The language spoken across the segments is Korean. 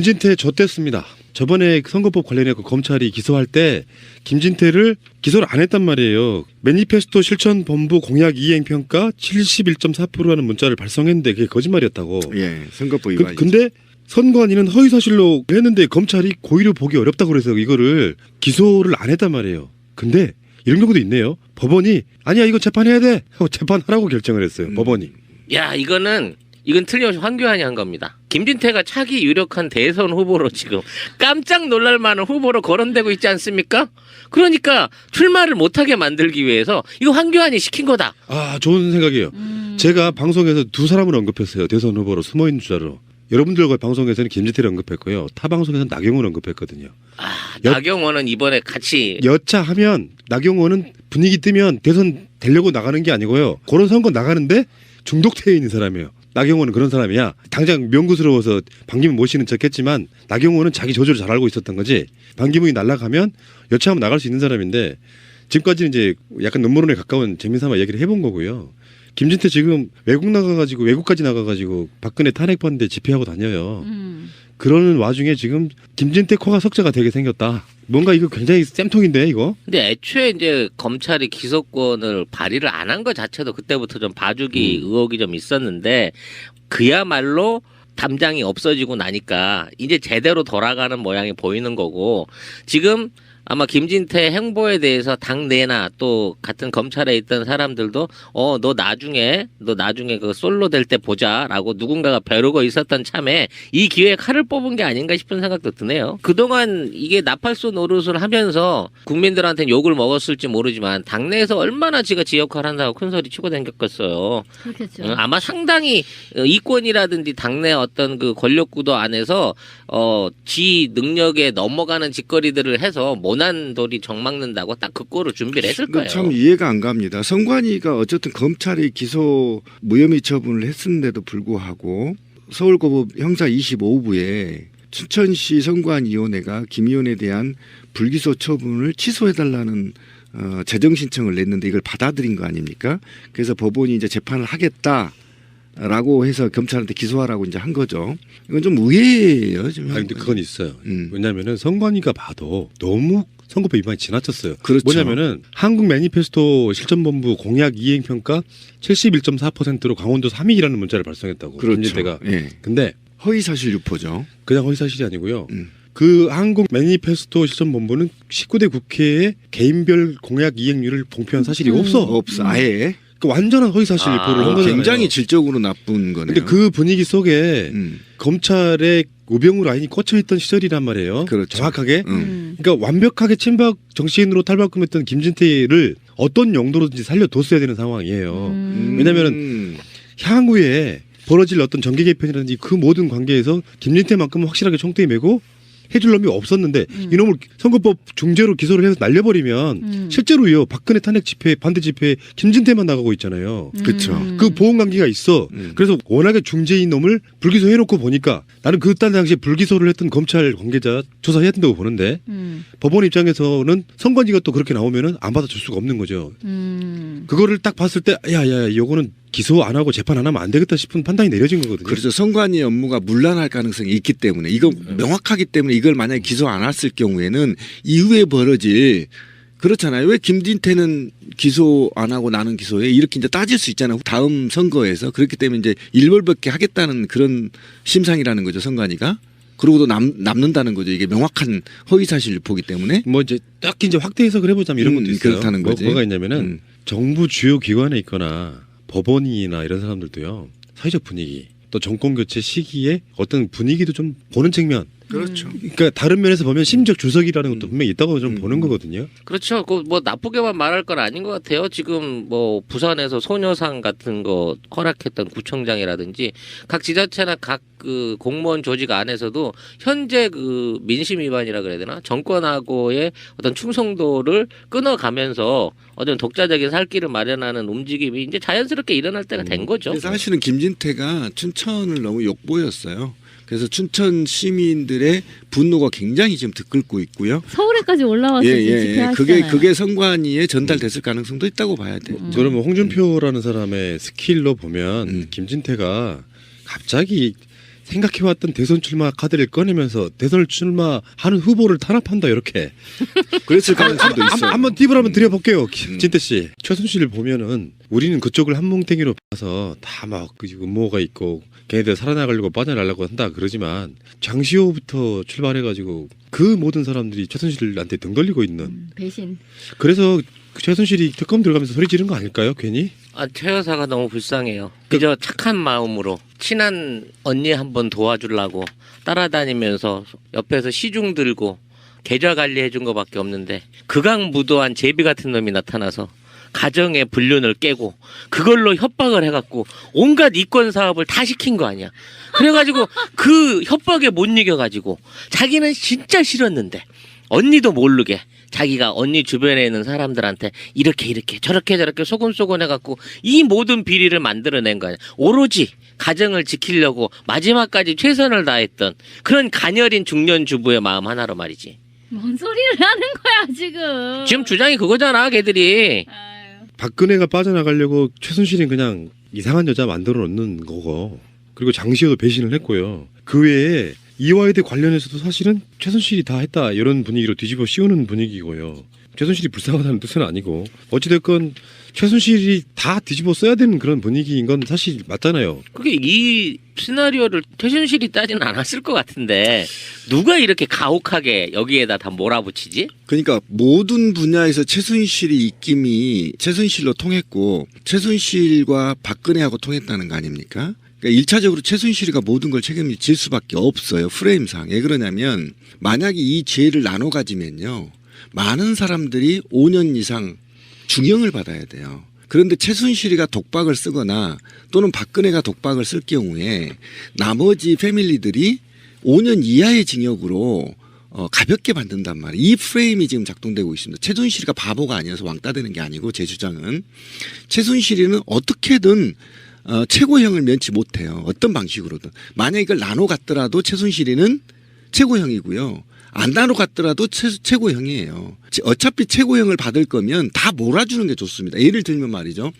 김진태 줬댔습니다. 저번에 선거법 관련해 그 검찰이 기소할 때 김진태를 기소를 안 했단 말이에요. 매니페스토 실천 본부 공약 이행 평가 71.4%라는 문자를 발송했는데 그게 거짓말이었다고. 예, 선거법 그, 위반. 근데 선관위는 허위 사실로 했는데 검찰이 고의로 보기 어렵다고 그래서 이거를 기소를 안 했단 말이에요. 근데 이런 경우도 있네요. 법원이 아니야 이거 재판해야 돼 하고 재판하라고 결정을 했어요. 음. 법원이. 야 이거는 이건 틀림없이 황교안이 한 겁니다. 김진태가 차기 유력한 대선 후보로 지금 깜짝 놀랄 만한 후보로 거론되고 있지 않습니까? 그러니까 출마를 못하게 만들기 위해서 이거 황교안이 시킨 거다. 아 좋은 생각이에요. 음. 제가 방송에서 두 사람을 언급했어요. 대선 후보로 숨어 있는 줄 알아. 여러분들과 방송에서는 김진태를 언급했고요. 타 방송에서는 나경원 언급했거든요. 아, 여- 나경원은 이번에 같이 여차하면 나경원은 분위기 뜨면 대선 되려고 나가는 게 아니고요. 그런 선거 나가는데 중독되어 있는 사람이에요. 나경원은 그런 사람이야. 당장 명구스러워서 반기문 모시는 척했지만 나경원은 자기 저주를 잘 알고 있었던 거지. 반기문이 날아가면 여차하면 나갈 수 있는 사람인데 지금까지는 이제 약간 눈물원에 가까운 재미삼아 얘기를 해본 거고요. 김진태 지금 외국 나가가지고 외국까지 나가가지고 박근혜 탄핵받는데 집회하고 다녀요. 음. 그러는 와중에 지금 김진태 코가 석자가 되게 생겼다. 뭔가 이거 굉장히 쌤통인데 이거. 근데 애초에 이제 검찰이 기소권을 발의를 안 한 것 자체도 그때부터 좀 봐주기 음. 의혹이 좀 있었는데 그야말로 담장이 없어지고 나니까 이제 제대로 돌아가는 모양이 보이는 거고 지금 아마 김진태 행보에 대해서 당내나 또 같은 검찰에 있던 사람들도 어 너 나중에 너 나중에 그 솔로 될 때 보자라고 누군가가 벼르고 있었던 참에 이 기회에 칼을 뽑은 게 아닌가 싶은 생각도 드네요. 그동안 이게 나팔소 노릇을 하면서 국민들한테 욕을 먹었을지 모르지만 당내에서 얼마나 지가 지 역할 한다고 큰 소리 치고 댕겼겠어요. 그렇겠죠. 어, 아마 상당히 어, 이권이라든지 당내 어떤 그 권력 구도 안에서 어지 능력에 넘어가는 짓거리들을 해서 모난 돌이 정막는다고 딱 그 꼴을 준비를 했을 그 거예요. 참 이해가 안 갑니다. 선관위가 어쨌든 검찰이 기소 무혐의 처분을 했는데도 불구하고 서울고법 형사 25부에 춘천시 선관위원회가 김 의원에 대한 불기소 처분을 취소해달라는 어, 재정 신청을 냈는데 이걸 받아들인 거 아닙니까? 그래서 법원이 이제 재판을 하겠다. 라고 해서 검찰한테 기소하라고 이제 한 거죠. 이건 좀 의외예요. 지금. 아니 근데 그건 있어요. 음. 왜냐면은 선관위가 봐도 너무 선거법 위반이 지나쳤어요. 그렇죠. 뭐냐면은 한국 매니페스토 실천본부 공약 이행 평가 71.4%로 강원도 3위라는 문자를 발송했다고. 그렇죠. 김진태가. 예. 근데 허위 사실 유포죠. 그냥 허위 사실이 아니고요. 음. 그 한국 매니페스토 실천본부는 19대 국회에 개인별 공약 이행률을 공표한 사실이 음. 없어. 없어. 아예. 그 완전한 허위 사실 아, 유포를 한 어, 거잖아요. 굉장히 질적으로 나쁜 거네요. 근데 그 분위기 속에 음, 검찰의 우병우 라인이 꽂혀 있던 시절이란 말이에요. 그렇죠. 정확하게. 음. 음. 그러니까 완벽하게 친박 정치인으로 탈바꿈했던 김진태를 어떤 용도로든지 살려뒀어야 되는 상황이에요. 음. 왜냐면은 음. 향후에 벌어질 어떤 정계 개편이라든지 그 모든 관계에서 김진태만큼은 확실하게 총대에 메고 해줄 놈이 없었는데 음. 이놈을 선거법 중재로 기소를 해서 날려버리면 음. 실제로요 박근혜 탄핵 집회 반대 집회 김진태만 나가고 있잖아요. 그쵸. 음. 그 보험 관계가 있어. 음. 그래서 워낙에 중재인 놈을 불기소 해놓고 보니까 나는 그때 당시에 불기소를 했던 검찰 관계자 조사해야 된다고 보는데 음. 법원 입장에서는 선관위가 또 그렇게 나오면은 안 받아줄 수가 없는 거죠. 음. 그거를 딱 봤을 때 야야 요거는 기소 안 하고 재판 안 하면 안 되겠다 싶은 판단이 내려진 거거든요. 그렇죠. 선관위 업무가 문란할 가능성이 있기 때문에 이거 음. 명확하기 때문에 이걸 만약에 기소 안 했을 경우에는 이후에 벌어질 그렇잖아요. 왜 김진태는 기소 안 하고 나는 기소해 이렇게 이제 따질 수 있잖아요. 다음 선거에서 그렇기 때문에 이제 일벌백계 하겠다는 그런 심상이라는 거죠. 선관위가. 그러고도 남, 남는다는 거죠. 이게 명확한 허위 사실 유포기 때문에. 뭐 이제 딱 이제 확대 해석을 해보자면 이런 음, 것도 있어요. 그렇다는 뭐, 거지. 뭐 가 있냐면은 음. 정부 주요 기관에 있거나 법원이나 이런 사람들도요 사회적 분위기 또 정권 교체 시기에 어떤 분위기도 좀 보는 측면. 그렇죠. 그러니까 다른 면에서 보면 심적 주석이라는 것도 음. 분명히 있다고 좀 음. 보는 거거든요. 그렇죠. 그 뭐 나쁘게만 말할 건 아닌 것 같아요. 지금 뭐 부산에서 소녀상 같은 거 허락했던 구청장이라든지 각 지자체나 각 그 공무원 조직 안에서도 현재 그 민심 위반이라 그래야 되나 정권하고의 어떤 충성도를 끊어가면서 어떤 독자적인 살 길을 마련하는 움직임이 이제 자연스럽게 일어날 때가 된 거죠. 근데 사실은 김진태가 춘천을 너무 욕보였어요. 그래서 춘천 시민들의 분노가 굉장히 지금 들끓고 있고요. 서울에까지 올라와서 예, 예, 예. 그게 그게 선관위에 전달됐을 가능성도 있다고 봐야 돼. 음. 그러면 홍준표라는 사람의 스킬로 보면 음. 김진태가 갑자기 생각해왔던 대선 출마 카드를 꺼내면서 대선 출마하는 후보를 탄압한다 이렇게 그랬을 가능성도 한, 있어요. 한번 팁을 한번 드려볼게요 음. 진태 씨 최순실을 보면은 우리는 그쪽을 한뭉탱이로 봐서 다막 그 음모가 있고 걔네들 살아나가려고 빠져나가려고 한다 그러지만 장시호부터 출발해가지고 그 모든 사람들이 최순실한테 등 돌리고 있는 음, 배신. 그래서 그 최순실이 특검 들어가면서 소리 지른 거 아닐까요 괜히 아, 최 여사가 너무 불쌍해요. 그저 착한 마음으로 친한 언니 한 번 도와주려고 따라다니면서 옆에서 시중 들고 계좌 관리해 준 거밖에 없는데 극악무도한 제비 같은 놈이 나타나서 가정의 불륜을 깨고 그걸로 협박을 해갖고 온갖 이권 사업을 다 시킨 거 아니야. 그래가지고 그 협박에 못 이겨가지고 자기는 진짜 싫었는데 언니도 모르게 자기가 언니 주변에 있는 사람들한테 이렇게 이렇게 저렇게 저렇게 소곤소곤 해갖고 이 모든 비리를 만들어낸 거야. 오로지 가정을 지키려고 마지막까지 최선을 다했던 그런 가녀린 중년 주부의 마음 하나로 말이지. 뭔 소리를 하는 거야 지금? 지금 주장이 그거잖아, 걔들이. 아유. 박근혜가 빠져나가려고 최순실이 그냥 이상한 여자 만들어 놓는 거고 그리고 장시호도 배신을 했고요. 그 외에 이화여대 관련해서도 사실은 최순실이 다 했다 이런 분위기로 뒤집어 씌우는 분위기고요. 최순실이 불쌍하다는 뜻은 아니고 어찌됐건 최순실이 다 뒤집어 써야 되는 그런 분위기인 건 사실 맞잖아요. 그게 이 시나리오를 최순실이 따지는 않았을 것 같은데 누가 이렇게 가혹하게 여기에다 다 몰아붙이지? 그러니까 모든 분야에서 최순실이 입김이 최순실로 통했고 최순실과 박근혜하고 통했다는 거 아닙니까? 그러니까 1차적으로 최순실이가 모든 걸 책임질 수밖에 없어요. 프레임상. 왜 그러냐면 만약에 이 죄를 나눠 가지면요. 많은 사람들이 5년 이상 중형을 받아야 돼요. 그런데 최순실이가 독박을 쓰거나 또는 박근혜가 독박을 쓸 경우에 나머지 패밀리들이 5년 이하의 징역으로 어, 가볍게 만든단 말이에요. 이 프레임이 지금 작동되고 있습니다. 최순실이가 바보가 아니어서 왕따 되는 게 아니고 제 주장은 최순실이는 어떻게든 어, 최고형을 면치 못해요. 어떤 방식으로든. 만약 이걸 나눠 갔더라도 최순실이는 최고형이고요. 안 나눠 갔더라도 최, 최고형이에요. 어차피 최고형을 받을 거면 다 몰아주는 게 좋습니다. 예를 들면 말이죠.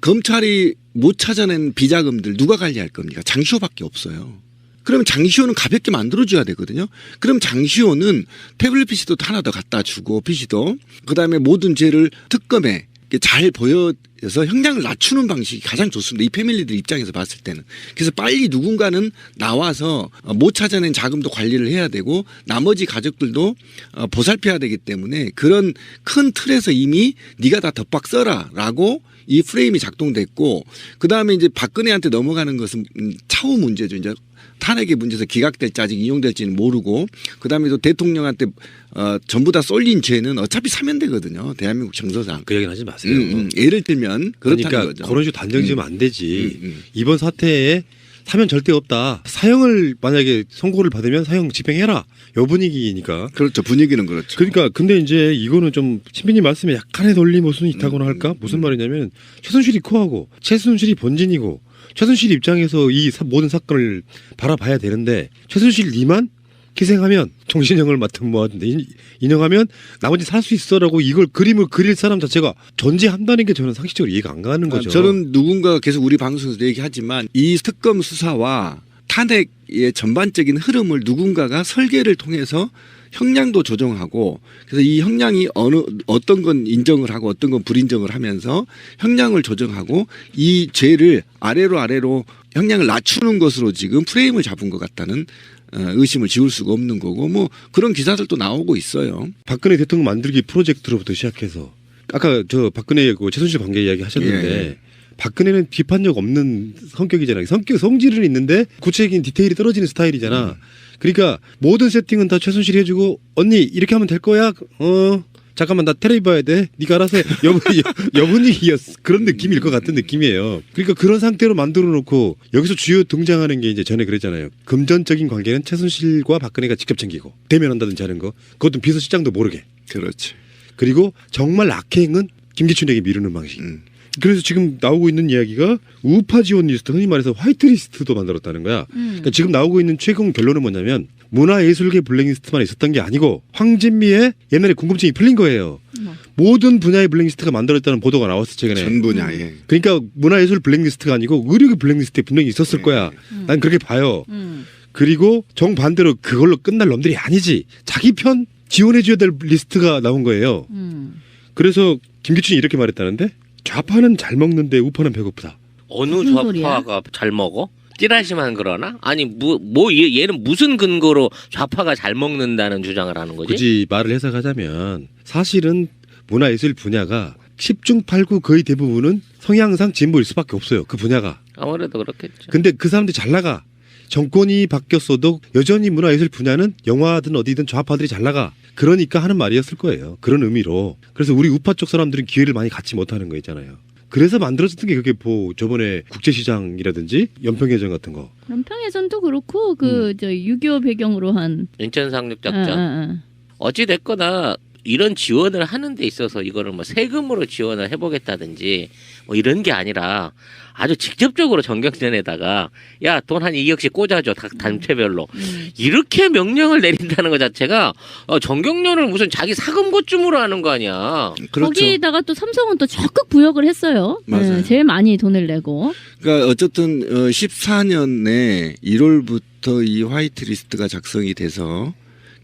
검찰이 못 찾아낸 비자금들 누가 관리할 겁니까? 장시호밖에 없어요. 그러면 장시호는 가볍게 만들어줘야 되거든요. 그럼 장시호는 태블릿 PC도 하나 더 갖다 주고 PC도 그다음에 모든 죄를 특검에 잘 보여서 형량을 낮추는 방식이 가장 좋습니다. 이 패밀리들 입장에서 봤을 때는. 그래서 빨리 누군가는 나와서 어, 못 찾아낸 자금도 관리를 해야 되고 나머지 가족들도 어, 보살펴야 되기 때문에 그런 큰 틀에서 이미 네가 다 덮박 써라라고 이 프레임이 작동됐고 그 다음에 이제 박근혜한테 넘어가는 것은 음, 차후 문제죠. 이제 탄핵의 문제에서 기각될지 아직 인용될지는 모르고 그다음에 또 대통령한테 어, 전부 다 쏠린 죄는 어차피 사면되거든요. 대한민국 정서상. 그 얘기는 하지 마세요. 음, 음. 예를 들면 그렇다는 그러니까 거죠. 그런 식으로 단정 지으면 안 되지. 음, 음. 이번 사태에 사면 절대 없다. 사형을 만약에 선고를 받으면 사형 집행해라. 요 분위기니까. 그렇죠. 분위기는 그렇죠. 그러니까 근데 이제 이거는 좀 신비님 말씀에 약간의 논리 모순이 있다고나 음, 할까? 음, 무슨 음. 말이냐면 최순실이 코하고 최순실이 본진이고 최순실 입장에서 이 사- 모든 사건을 바라봐야 되는데 최순실 니만 희생하면 정신형을 맡은 뭐 하던데 인- 인형하면 나머지 살 수 있어라고 이걸 그림을 그릴 사람 자체가 존재한다는 게 저는 상식적으로 이해가 안 가는 거죠. 아, 저는 누군가가 계속 우리 방송에서 얘기하지만 이 특검 수사와 탄핵의 전반적인 흐름을 누군가가 설계를 통해서 형량도 조정하고 그래서 이 형량이 어느 어떤 건 인정을 하고 어떤 건 불인정을 하면서 형량을 조정하고 이 죄를 아래로 아래로 형량을 낮추는 것으로 지금 프레임을 잡은 것 같다는 어, 의심을 지울 수가 없는 거고 뭐 그런 기사들도 나오고 있어요. 박근혜 대통령 만들기 프로젝트로부터 시작해서 아까 저 박근혜 그 최순실 관계 이야기 하셨는데 예. 박근혜는 비판력 없는 성격이잖아요. 성격 성질은 있는데 구체적인 디테일이 떨어지는 스타일이잖아. 그러니까 모든 세팅은 다 최순실이 해주고 언니 이렇게 하면 될 거야. 어 잠깐만 나 테레비 봐야 돼. 네가 알아서 해. 여분 여분위기였 그런 느낌일 것 같은 느낌이에요. 그러니까 그런 상태로 만들어 놓고 여기서 주요 등장하는 게 이제 전에 그랬잖아요. 금전적인 관계는 최순실과 박근혜가 직접 챙기고 대면한다든지 하는 거. 그것도 비서실장도 모르게. 그렇지. 그리고 정말 악행은 김기춘에게 미루는 방식. 음. 그래서 지금 나오고 있는 이야기가 우파 지원 리스트 흔히 말해서 화이트 리스트도 만들었다는 거야. 음. 그러니까 지금 나오고 있는 최종 결론은 뭐냐면 문화예술계 블랙리스트만 있었던 게 아니고 황진미의 옛날에 궁금증이 풀린 거예요. 음. 모든 분야의 블랙리스트가 만들어졌다는 보도가 나왔어 최근에. 전 분야에. 그러니까 문화예술 블랙리스트가 아니고 의료계 블랙리스트에 분명히 있었을 네. 거야. 음. 난 그렇게 봐요. 음. 그리고 정반대로 그걸로 끝날 놈들이 아니지. 자기 편 지원해줘야 될 리스트가 나온 거예요. 음. 그래서 김기춘이 이렇게 말했다는데 좌파는 잘 먹는데 우파는 배고프다. 어느 무슨 소리야? 좌파가 잘 먹어? 찌라시만 그러나? 아니 뭐, 뭐 얘, 얘는 무슨 근거로 좌파가 잘 먹는다는 주장을 하는 거지? 굳이 말을 해석하자면 사실은 문화예술 분야가 10중 8구 거의 대부분은 성향상 진보일 수밖에 없어요. 그 분야가. 아무래도 그렇겠죠. 근데 그 사람들이 잘 나가. 정권이 바뀌었어도 여전히 문화예술 분야는 영화든 어디든 좌파들이 잘 나가. 그러니까 하는 말이었을 거예요. 그런 의미로. 그래서 우리 우파 쪽 사람들은 기회를 많이 갖지 못하는 거 있잖아요. 그래서 만들어졌던 게 그게 뭐 저번에 국제시장이라든지 연평해전 같은 거. 연평해전도 그렇고 그 저 6.25 배경으로 한 인천 상륙 아, 작전. 아, 아. 어찌 됐거나 이런 지원을 하는 데 있어서 이거를 뭐 세금으로 지원을 해보겠다든지 뭐 이런 게 아니라 아주 직접적으로 정경련에다가 야 돈 한 2억씩 꽂아줘 다 단체별로 음. 이렇게 명령을 내린다는 것 자체가 어, 정경련을 무슨 자기 사금고쯤으로 하는 거 아니야 그렇죠. 거기다가 또 삼성은 또 적극 부역을 했어요. 맞아요. 네, 제일 많이 돈을 내고. 그러니까 어쨌든 어, 14년 내 1월부터 이 화이트 리스트가 작성이 돼서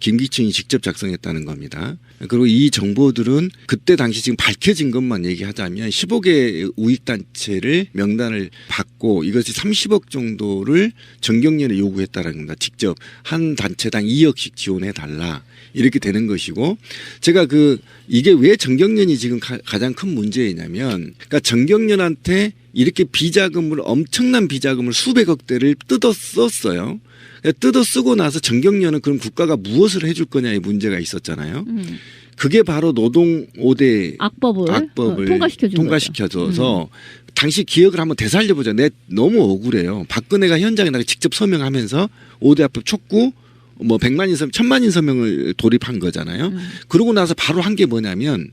김기춘이 직접 작성했다는 겁니다. 그리고 이 정보들은 그때 당시 지금 밝혀진 것만 얘기하자면 15개 우익 단체를 명단을 받고 이것이 30억 정도를 정경련에 요구했다는 겁니다. 직접 한 단체당 2억씩 지원해 달라. 이렇게 되는 것이고 제가 그 이게 왜 정경련이 지금 가, 가장 큰 문제이냐면 그러니까 정경련한테 이렇게 비자금을 엄청난 비자금을 수백억 대를 뜯어 썼어요. 그러니까 뜯어 쓰고 나서 정경련은 그럼 국가가 무엇을 해줄 거냐의 문제가 있었잖아요. 음. 그게 바로 노동 5대 악법을, 악법을 어, 통과시켜 준 통과시켜줘서 당시 기억을 한번 되살려보자. 내 너무 억울해요. 박근혜가 현장에 나가 직접 서명하면서 5대 합법 촉구 뭐 100만인 서명, 1000만인 서명을 돌입한 거잖아요. 음. 그러고 나서 바로 한 게 뭐냐면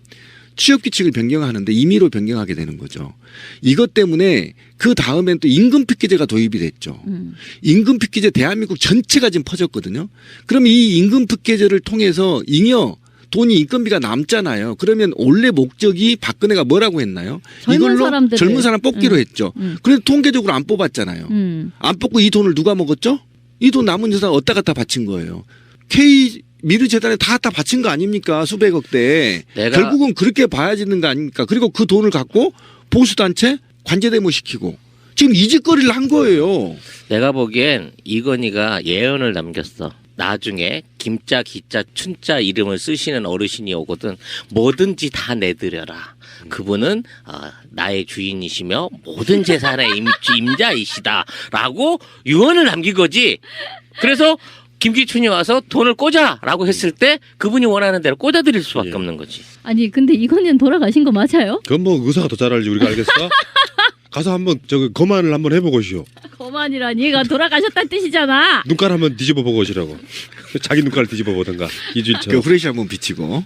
취업 규칙을 변경하는데 임의로 변경하게 되는 거죠. 이것 때문에 그 다음엔 또 임금 피해제가 도입이 됐죠. 음. 임금 피해제 대한민국 전체가 지금 퍼졌거든요. 그럼 이 임금 피해제를 통해서 잉여 돈이 인건비가 남잖아요. 그러면 원래 목적이 박근혜가 뭐라고 했나요? 젊은 사람들을. 젊은 사람 뽑기로 음. 했죠. 음. 그래도 통계적으로 안 뽑았잖아요. 음. 안 뽑고 이 돈을 누가 먹었죠? 이 돈 남은 여사 어디다 갖다 바친 거예요. K 미르 재단에 다 갖다 바친 거 아닙니까? 수백억 대. 결국은 그렇게 봐야 되는 거 아닙니까? 그리고 그 돈을 갖고 보수 단체 관제 데모 시키고 지금 이 짓거리를 한 거예요. 내가 보기엔 이건희가 예언을 남겼어. 나중에 김자, 기자, 춘자 이름을 쓰시는 어르신이 오거든 뭐든지 다 내드려라. 그분은 어, 나의 주인이시며 모든 재산의 임, 임자이시다라고 유언을 남긴 거지. 그래서 김기춘이 와서 돈을 꽂아라고 했을 때 그분이 원하는 대로 꽂아드릴 수밖에 예. 없는 거지. 아니 근데 이거는 돌아가신 거 맞아요? 그건 뭐 의사가 더 잘 알지 우리가 알겠어? 가서 한번 저기 거만을 한번 해보고 오시오. 거만이라니 얘가 돌아가셨다는 뜻이잖아. 눈깔 한번 뒤집어 보고 오시라고. 자기 눈깔 뒤집어 보든가 그 이주일처럼. 후레쉬 한번 비치고.